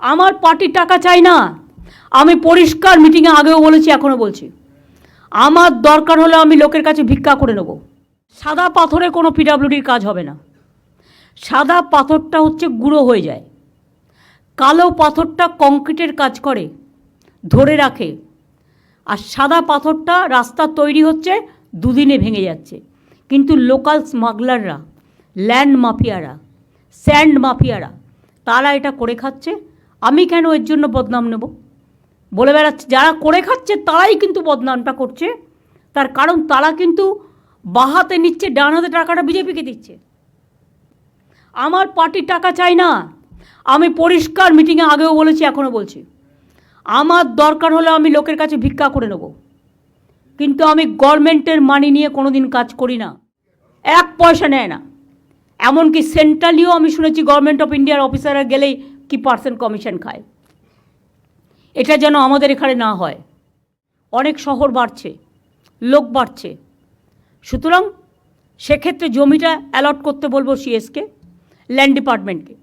আমার পার্টির টাকা চাই না। আমি পরিষ্কার মিটিংয়ে আগেও বলেছি এখনও বলছি। আমার দরকার হলে আমি লোকের কাছে ভিক্ষা করে নেব। সাদা পাথরে কোনো পিডাব্লিউডির কাজ হবে না। সাদা পাথরটা হচ্ছে গুঁড়ো হয়ে যায়। কালো পাথরটা কংক্রিটের কাজ করে, ধরে রাখে। আর সাদা পাথরটা রাস্তা তৈরি হচ্ছে, দুদিনে ভেঙে যাচ্ছে। কিন্তু লোকাল স্মাগলাররা, ল্যান্ড মাফিয়ারা, স্যান্ড মাফিয়ারা, তারা এটা করে খাচ্ছে। আমি কেন এর জন্য বদনাম নেব? বলে বেড়াচ্ছে, যারা করে খাচ্ছে তারাই কিন্তু বদনামটা করছে। তার কারণ তারা কিন্তু বাহাতে নিচ্ছে, ডান হাতে টাকাটা বিজেপিকে দিচ্ছে। আমার পার্টির টাকা চাই না। আমি পরিষ্কার মিটিংয়ে আগেও বলেছি, এখনও বলছি। আমার দরকার হলে আমি লোকের কাছে ভিক্ষা করে নেব। কিন্তু আমি গভর্নমেন্টের মানি নিয়ে কোনো দিন কাজ করি না। এক পয়সা নেয় না। এমনকি সেন্ট্রালিও আমি শুনেছি, গভর্নমেন্ট অফ ইন্ডিয়ার অফিসাররা গেলেই কি পার্সেন্ট কমিশন খায়। এটা যেন আমাদের এখানে না হয়। অনেক শহর বাড়ছে, লোক বাড়ছে। সুতরাং সেক্ষেত্রে জমিটা অ্যালট করতে বলব সিএসকে ল্যান্ড ডিপার্টমেন্টকে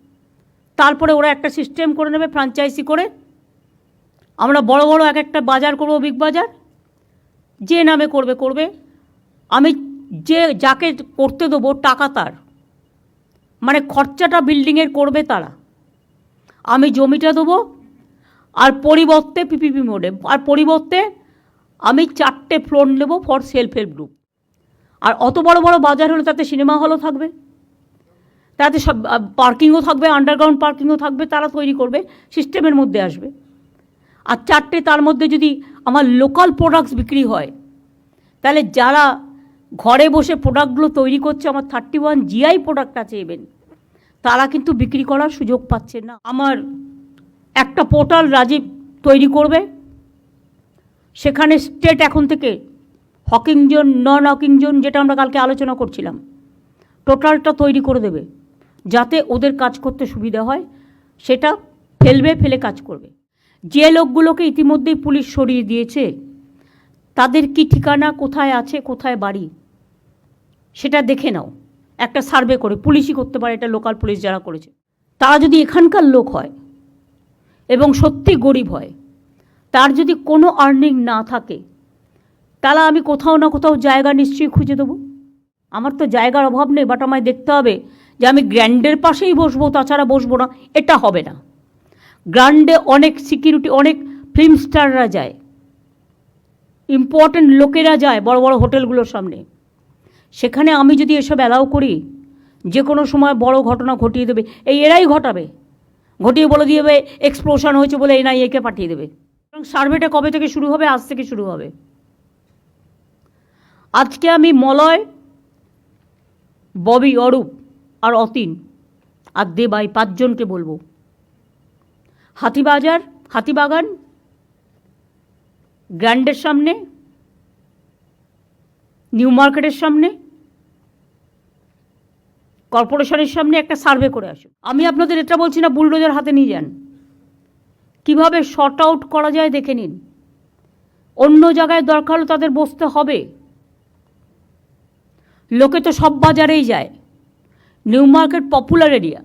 তারপরে ওরা একটা সিস্টেম করে নেবে ফ্রাঞ্চাইজি করে। আমরা বড় বড় এক একটা বাজার করব বিগ বাজার। যে নামে করবে করবে। আমি যে, যাকে করতে দেবো, টাকা তার। মানে খরচাটা বিল্ডিংয়ের করবে তারা। আমি জমিটা দেবো আর পরিবর্তে পিপিপি মোডে, আর পরিবর্তে আমি চারটে ফ্লোর নেব ফর সেলফ হেল্প গ্রুপ। আর অত বড় বড় বাজার হলে তাতে সিনেমা হলও থাকবে, তাতে সব পার্কিংও থাকবে, আন্ডারগ্রাউন্ড পার্কিংও থাকবে, তারা তৈরি করবে, সিস্টেমের মধ্যে আসবে। আর চারটে তার মধ্যে যদি আমার লোকাল প্রোডাক্টস বিক্রি হয়, তাহলে যারা ঘরে বসে প্রোডাক্টগুলো তৈরি করছে, আমার থার্টি ওয়ান জিআই প্রোডাক্ট আছে ইভেন তারা কিন্তু বিক্রি করার সুযোগ পাচ্ছে না। আমার একটা পোর্টাল রাজীব তৈরি করবে। সেখানে স্টেট এখন থেকে hawking zone non hawking zone যেটা আমরা কালকে আলোচনা করছিলাম, টোটালটা তৈরি করে দেবে যাতে ওদের কাজ করতে সুবিধা হয়। সেটা ফেলবে, ফেলে কাজ করবে। যে লোকগুলোকে ইতিমধ্যেই পুলিশ সরিয়ে দিয়েছে, তাদের কি ঠিকানা, কোথায় আছে, কোথায় বাড়ি, সেটা দেখে নাও। একটা সার্ভে করে, পুলিশই করতে পারে, এটা লোকাল পুলিশ যারা করেছে। তারা যদি এখানকার লোক হয় এবং সত্যি গরিব হয়, তার যদি কোনো আর্নিং না থাকে, তাহলে আমি কোথাও না কোথাও জায়গা নিশ্চয়ই খুঁজে দেবো। আমার তো জায়গার অভাব নেই বাট আমায় দেখতে হবে যে আমি গ্র্যান্ডের পাশেই বসবো, তাছাড়া বসবো না, এটা হবে না। গ্র্যান্ডে অনেক সিকিউরিটি অনেক ফিল্ম স্টাররা যায় ইম্পর্ট্যান্ট লোকেরা যায়, বড় বড় হোটেলগুলোর সামনে। সেখানে আমি যদি এসব অ্যালাউ করি, যে কোনো সময় বড় ঘটনা ঘটিয়ে দেবে, এই এরাই ঘটাবে। ঘটিয়ে বলে দিয়ে দেবে এক্সপ্লোশন হয়েছে বলে এনআইএকে পাঠিয়ে দেবে। এবং সার্ভেটা কবে থেকে শুরু হবে, আজ থেকে শুরু হবে। আজকে আমি মলয়, ববি অরূপ আর অতীন আর দেবাই পাঁচজনকে বলব। হাতিবাজার, হাতিবাগান, গ্র্যান্ডের সামনে, নিউ মার্কেটের সামনে কর্পোরেশনের সামনে একটা সার্ভে করে আসুন আমি আপনাদের এটা বলছি না, বুলডোজার হাতে নিয়ে যান। কীভাবে শর্ট আউট করা যায় দেখে নিন। অন্য জায়গায় দরকার হলে তাদের বসতে হবে। লোকে তো সব বাজারেই যায়। New Market popular area.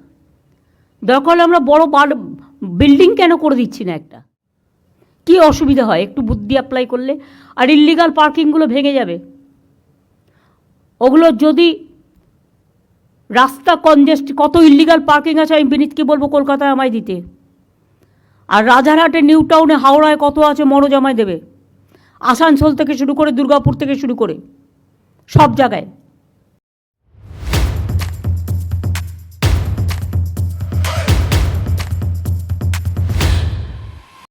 দরকার হলে আমরা বড় বিল্ডিং কেন করে দিচ্ছি না একটা? কি অসুবিধা হয়? একটু বুদ্ধি অ্যাপ্লাই করলে। আর ইল্লিগাল পার্কিংগুলো ভেঙে যাবে। ওগুলো যদি রাস্তা কনজেস্ট কত ইলিগাল পার্কিং আছে আমি বিনীতকে বলব কলকাতায় আমায় দিতে। আর রাজারহাটে নিউ টাউনে হাওড়ায় কত আছে মনোজ আমায় দেবে। আসানসোল থেকে শুরু করে দুর্গাপুর থেকে শুরু করে সব জায়গায়।